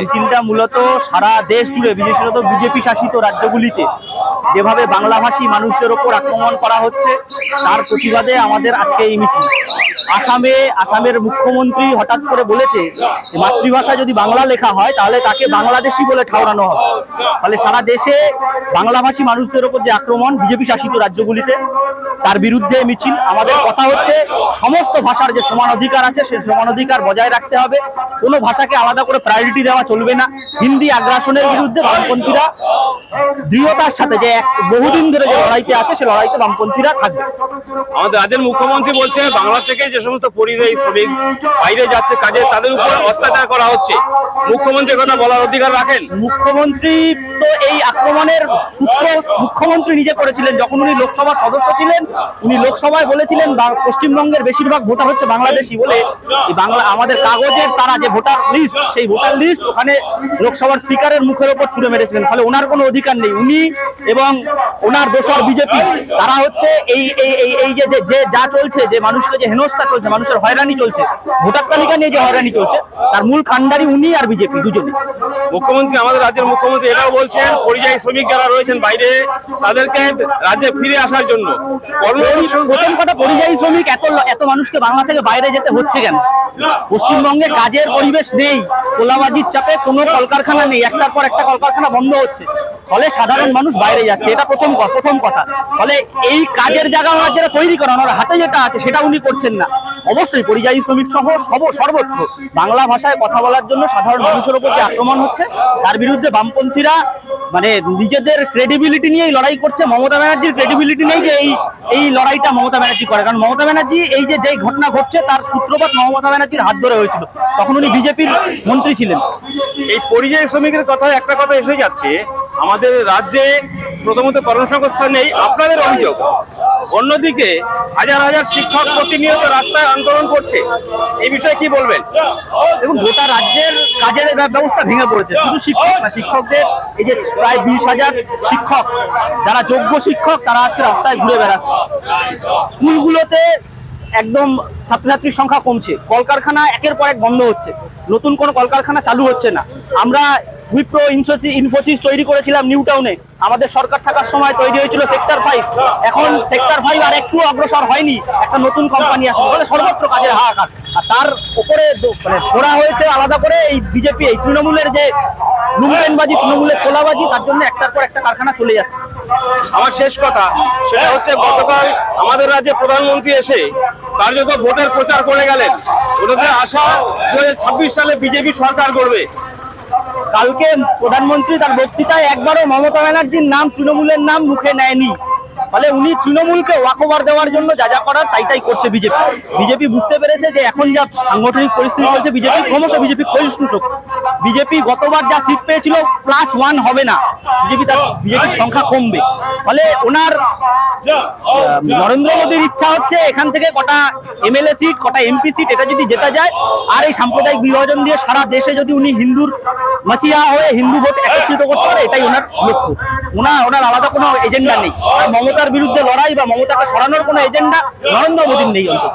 মিছিলটা মূলত সারা দেশ জুড়ে বিশেষত বিজেপি শাসিত রাজ্যগুলিতে। যেভাবে বাংলাভাষী মানুষদের ওপর আক্রমণ করা হচ্ছে, তার প্রতিবাদে আমাদের আজকে এই মিছিল। আসামে, আসামের মুখ্যমন্ত্রী হঠাৎ করে বলেছে মাতৃভাষা যদি বাংলা লেখা হয়, তাহলে তাকে বাংলাদেশি বলে ঠাউরানো হবে। ফলে সারা দেশে বাংলাভাষী মানুষদের ওপর যে আক্রমণ বিজেপি শাসিত রাজ্যগুলিতে, তার বিরুদ্ধে মিছিল। আমাদের কথা হচ্ছে, সমস্ত ভাষার যে সমান অধিকার আছে সেই সমান অধিকার বজায় রাখতে হবে। কোনো ভাষাকে আলাদা করে প্রায়োরিটি দেওয়া চলবে না। হিন্দি আগ্রাসনের বিরুদ্ধে বামপন্থীরা দৃঢ়তার সাথে যে এক বহুদিন ধরে যে লড়াইতে আছে সে লড়াইতে বামপন্থীরা থাকবে। আমাদের রাজ্যের মুখ্যমন্ত্রী বলছে বাংলা থেকে যে সমস্ত পরিযায়ী শ্রমিক বাইরে যাচ্ছে কাজে তাদের উপর অত্যাচার করা হচ্ছে। মুখ্যমন্ত্রীর কথা বলার অধিকার রাখেন? মুখ্যমন্ত্রী তো এই আক্রমণের সূত্র মুখ্যমন্ত্রী নিজে করেছিলেন। যখন উনি লোকসভার সদস্য ছিলেন উনি লোকসভায় বলেছিলেন পশ্চিমবঙ্গের বেশিরভাগ ভোটার হচ্ছে বাংলাদেশি বলে। বাংলা আমাদের কাগজের তারা যে ভোটার লিস্ট সেই ভোটার লিস্ট ওখানে লোকসভার স্পিকারের মুখের ওপর ছুড়ে মেরেছিলেন। ফলে ওনার কোনো অধিকার নেই। উনি এবং ওনার দোসর বিজেপি তারা হচ্ছে এই এই এই যে- যে যা চলছে যে মানুষকে যে হেনস্থা চলছে মানুষের হয়রানি চলছে ভোটার তালিকা নিয়ে যে হয়রানি চলছে তার মূল খান্ডারি উনি আর বিজেপি দুজনে। মুখ্যমন্ত্রী আমাদের রাজ্যের মুখ্যমন্ত্রী এটাও বলছেন পরিযায়ী শ্রমিক যারা রয়েছেন বাইরে তাদেরকে রাজ্যে ফিরে আসার জন্য। প্রথম কথা পরিযায়ী শ্রমিক এত এত মানুষকে বাংলা থেকে বাইরে যেতে হচ্ছে কেন? পশ্চিমবঙ্গে কাজের পরিবেশ নেই কোলাবাজির চাপে কোনো কলকারখানা নেই একটার পর একটা কলকারখানা বন্ধ হচ্ছে। ফলে সাধারণ মানুষ বাইরে যাচ্ছে, এটা প্রথম প্রথম কথা। ফলে এই কাজের জায়গা ওনার যেটা তৈরি করা ওনার হাতে যেটা আছে, সেটা উনি করছেন না। অবশ্যই পরিযায়ী শ্রমিক সহ সব, সর্বত্র। বাংলা ভাষায় কথা বলার জন্য সাধারণ মানুষের উপর যে আক্রমণ হচ্ছে, তার বিরুদ্ধে বামপন্থীরা মানে নিজেদের ক্রেডিবিলিটি নিয়েই লড়াই করছে। মমতা ব্যানার্জির ক্রেডিবিলিটি নেই যে এই এই লড়াইটা মমতা ব্যানার্জি করে। কারণ মমতা ব্যানার্জি এই যে, যেই ঘটনা ঘটছে, তার সূত্রপাত মমতা ব্যানার্জির হাত ধরে হয়েছিল। তখন উনি বিজেপির মন্ত্রী ছিলেন। এই পরিযায়ী শ্রমিকের কথা একটা কথা এসে যাচ্ছে আমাদের রাজ্যে প্রথমত কর্মসংস্থান নেই, আপনাদের অভিযোগ। অন্যদিকে হাজার হাজার শিক্ষক প্রতিনিয়ত রাস্তায় আন্দোলন করছে। এই বিষয়ে কি বলবেন? এবং গোটা রাজ্যের কাজের ব্যবস্থা ভেঙে পড়েছে। শুধু শিক্ষক না, শিক্ষকদের এই যে প্রায় বিশ হাজার শিক্ষক, যারা যোগ্য শিক্ষক, তারা আজকে রাস্তায় ঘুরে বেড়াচ্ছে। স্কুলগুলোতে একদম ছাত্রছাত্রীর সংখ্যা কমছে। কলকারখানা একের পর এক বন্ধ হচ্ছে। নতুন কোনো কলকারখানা চালু হচ্ছে না। আমরা উইপ্রো ইনফোসিস ইনফোসিস তৈরি করেছিলাম নিউ টাউনে আমাদের সরকার থাকার সময় তৈরি হয়েছিল সেক্টর ফাইভ এখন সেক্টর ফাইভ আর একটু অগ্রসর হয়নি। একটা নতুন কোম্পানি আসবে, ফলে সর্বত্র কাজের হাহাকার। আর তার উপরে মানে ধরা হয়েছে আলাদা করে এই বিজেপি, এই তৃণমূলের যে লুম্পেনবাজি তৃণমূলের কোলাবাজি তার জন্য একটার পর একটা কারখানা চলে যাচ্ছে। আমার শেষ কথা, সেটা হচ্ছে গতকাল আমাদের রাজ্যে প্রধানমন্ত্রী এসে কার্যত ভোটের প্রচার করে গেলেন। ওটাতে আশা দু ছাব্বিশ সালে বিজেপি সরকার করবে কালকে প্রধানমন্ত্রী তার বক্তৃতায় একবারও মমতা ব্যানার্জির নাম, তৃণমূলের নাম মুখে নেয়নি। ফলে উনি তৃণমূলকে ওয়াকওভার দেওয়ার জন্য যা যা করার তাই তাই করছে বিজেপি। বিজেপি বুঝতে পেরেছে যে এখন যা সাংগঠনিক পরিস্থিতি চলছে, বিজেপি ক্রমশ বিজেপি ক্ষয়িষ্ণু বিজেপি গতবার যা সিট পেয়েছিল প্লাস ওয়ান হবে না। বিজেপি তার, বিজেপির সংখ্যা কমবে। ফলে ওনার নরেন্দ্র মোদীর ইচ্ছা হচ্ছে এখান থেকে কটা এমএলএ সিট কটা এমপি সিট এটা যদি জেতা যায়, আর এই সাম্প্রদায়িক বিভাজন দিয়ে সারা দেশে যদি উনি হিন্দুর মাসিহা হয়ে হিন্দু ভোট একত্রিত করতে পারে, এটাই ওনার লক্ষ্য। ওনার ওনার আলাদা কোনো এজেন্ডা নেই। মমতার বিরুদ্ধে লড়াই বা মমতাকে সরানোর কোনো এজেন্ডা নরেন্দ্র মোদীর নেই অন্তত।